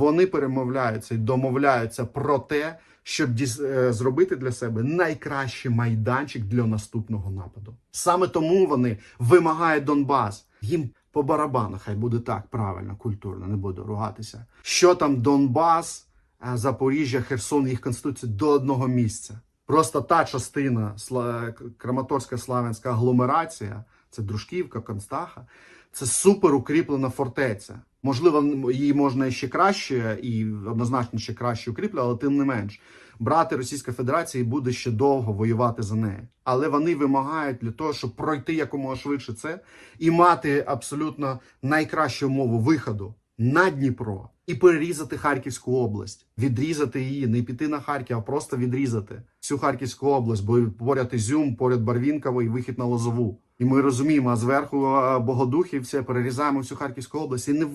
вони перемовляються і домовляються про те, щоб е, зробити для себе найкращий майданчик для наступного нападу. Саме тому вони вимагають Донбас. Їм по барабану, хай буде так правильно, культурно, не буду ругатися. Що там Донбас, е, Запоріжжя, Херсон, їх конституція до одного місця. Просто та частина Краматорська Славянська агломерація, це Дружківка, Констаха, це супер укріплена фортеця. Можливо, її можна ще краще і однозначно ще краще укріплювати, але тим не менш, брати Російська Федерація буде ще довго воювати за неї. Але вони вимагають для того, щоб пройти якомога швидше це і мати абсолютно найкращу умову виходу на Дніпро і перерізати Харківську область, відрізати її, не піти на Харків, а просто відрізати всю Харківську область, бо поряд Ізюм, поряд Барвінково і вихід на Лозову. І ми розуміємо, а зверху Богодухів все перерізаємо всю Харківську область. І не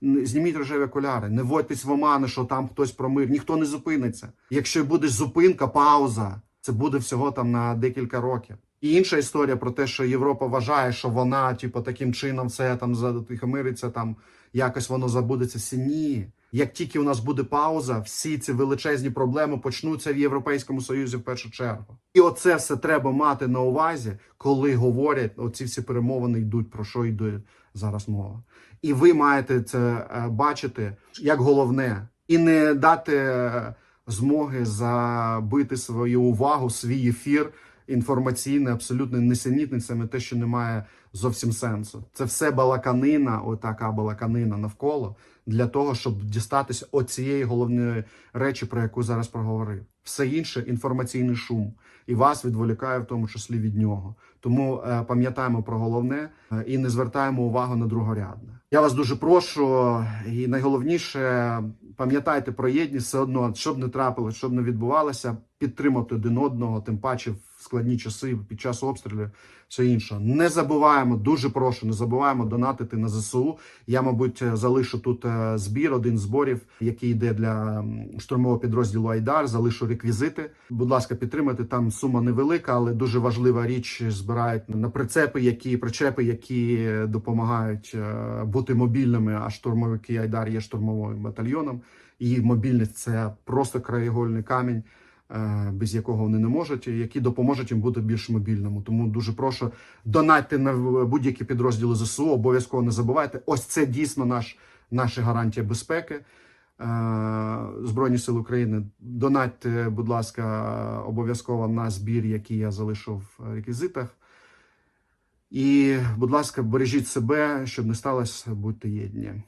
не- зніміть рожеві окуляри, не вводьтесь в омани, що там хтось про мир. Ніхто не зупиниться. Якщо буде зупинка, пауза, це буде всього там на декілька років. І інша історія про те, що Європа вважає, що вона, типу, таким чином все там затихомириться, там якось воно забудеться. Всі ні. Як тільки у нас буде пауза, всі ці величезні проблеми почнуться в Європейському Союзі в першу чергу. І оце все треба мати на увазі, коли говорять оці всі перемовини йдуть про що йде зараз мова. І ви маєте це е, бачити як головне, і не дати е, змоги забити свою увагу, свій ефір інформаційний, абсолютно несенітницями, те, що не має зовсім сенсу. Це все балаканина, отака балаканина навколо для того, щоб дістатися оцієї головної речі, про яку зараз проговорив. Все інше інформаційний шум, і вас відволікає в тому числі від нього. Тому е, пам'ятаємо про головне е, і не звертаємо увагу на другорядне. Я вас дуже прошу, і найголовніше пам'ятайте про єдність все одно, щоб не трапилось, щоб не відбувалося, підтримати один одного, тим паче в складні часи під час обстрілів, все інше. Не забуваємо, дуже прошу, не забуваємо донатити на ЗСУ. Я, мабуть, залишу тут е, збір, один зборів, який йде для штурмового підрозділу Айдар. Залишу реквізити. Будь ласка, підтримайте. Там сума невелика, але дуже важлива річ. Збирають на прицепи, які причепи, які допомагають е, бути мобільними. А штурмовики Айдар є штурмовим батальйоном. І мобільність це просто краєгольний камінь е, без якого вони не можуть, які допоможуть їм бути більш мобільними. Тому дуже прошу донатьте на будь-які підрозділи ЗСУ. Обов'язково не забувайте. Ось це дійсно наш наша гарантія безпеки. Е, Збройні сили України. Донатьте, будь ласка, обов'язково на збір, який я залишу в реквізитах. І, будь ласка, бережіть себе, щоб не сталося, будьте єдні.